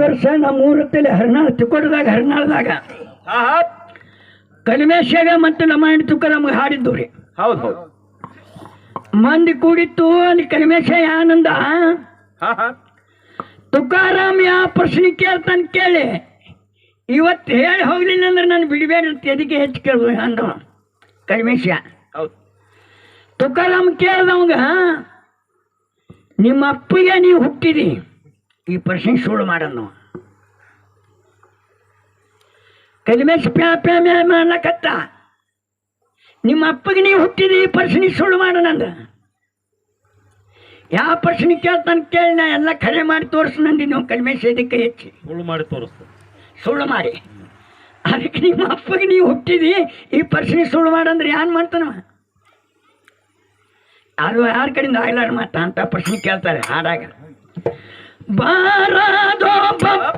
ವರ್ಷ ನಮ್ಮ ಊರತ್ತಲ್ಲಿ ಹರ್ನಾಳ್ ತಿಕ್ಕೋಟದಾಗ ಹರಿನಾಳದಾಗ. ಕಲಿಮೇಶಾಗ ಮತ್ತು ಲಮಾಯಣ ತುಕ್ಕ ನಮಗೆ ಹಾಡಿದ್ದು ರೀ. ಹೌದು ಹೌದು. ಮಂದಿ ಕೂಡಿತ್ತು ಅಲ್ಲಿ ಕಲಿಮೇಶ ಆನಂದ. ತುಕಾರಾಮ್ ಯಾವ ಪ್ರಶ್ನೆ ಕೇಳ್ತಾನೆ ಕೇಳಿ. ಇವತ್ತು ಹೇಳಿ ಹೋಗ್ಲಿಲ್ಲ ಅಂದ್ರೆ ನಾನು ಬಿಡಬೇಡ ಅಂತ ಎದಕ್ಕೆ ಹೆಚ್ಚು ಕೇಳ್ಬೋದು ಅಂದವ ಕಲಿಮೇಶ ಹೌದು. ತುಕಾರಾಮ್ ಕೇಳ್ದವಂಗ ನಿಮ್ಮ ಅಪ್ಪಿಗೆ ನೀವು ಹುಟ್ಟಿದಿ. ಈ ಪ್ರಶ್ನೆ ಸುಳ್ಳು ಮಾಡನ್ನು ಕಲಿಮೇಶ್ ಪ್ಯಾ ಪ್ಯಾ ಮ್ಯಾ ಮಾಡ್ಲಕತ್ತ ನಿಮ್ಮ ಅಪ್ಪಗೆ ನೀವು ಹುಟ್ಟಿದ ಈ ಪ್ರಶ್ನೆ ಸುಳ್ಳು ಮಾಡನಂದ ಯಾವ ಪ್ರಶ್ನೆ ಕೇಳ್ತಾನೆ ಕೇಳಿ ನಾ ಎಲ್ಲ ಖರೆ ಮಾಡಿ ತೋರಿಸ್ ನಂದಿ ನೀವು ಕಲಿಮೇಶ್ ಇದಕ್ಕೆ ಹೆಚ್ಚಿ. ಸುಳ್ಳು ಮಾಡಿ ತೋರಿಸ್ತು ಸುಳ್ಳು ಮಾಡಿ. ಅದಕ್ಕೆ ನಿಮ್ಮ ಅಪ್ಪಗೆ ನೀವು ಹುಟ್ಟಿದಿ ಈ ಪ್ರಶ್ನೆ ಸುಳ್ಳು ಮಾಡಂದ್ರೆ ಯಾರು ಮಾಡ್ತಾನವ? ಅದು ಯಾರ ಕಡೆಯಿಂದ ಆಗ್ಲಾರ ಮಾತಾ ಅಂತ ಪ್ರಶ್ನೆ ಕೇಳ್ತಾರೆ ಹಾಡಾಗ. ಬಾರಾದೋ ಬಪ್ಪಾದೋ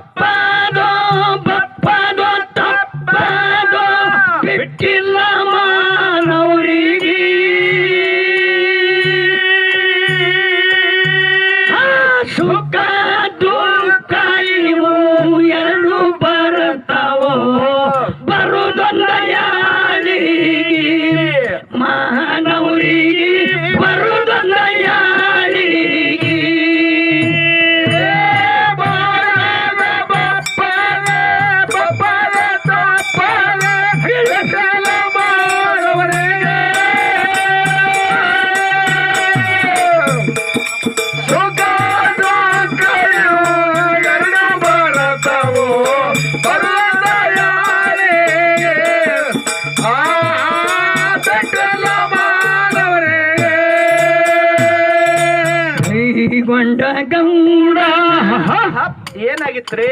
ಏನಾಗಿತ್ರಿ?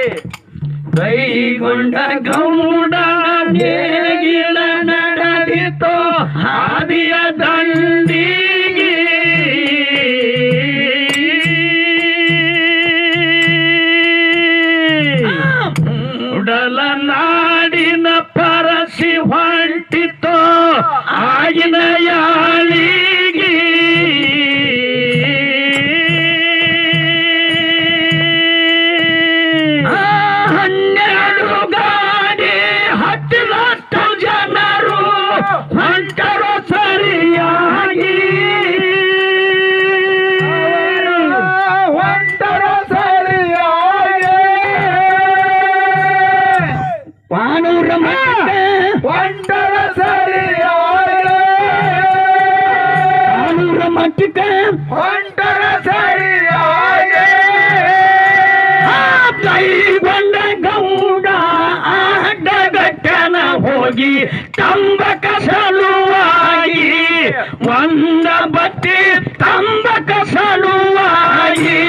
ಕೈಗೊಂಡ ಗೌಡ ನೇಗಿಲ ನಡೆದಿತೋ ಹಾದಿಯ ದಂಡಿಗೆ. ಉಡಲ ಕೈಗೊಂಡ ಗೌಡ ಅಡ್ಡಗಟ್ಟನ ಹೋಗಿ ತಂಬಕ ಸಲುವಾಗಿ ಒಂದ ಬತ್ತಿ ತಂಬಕ ಸಲುವಾಗಿ.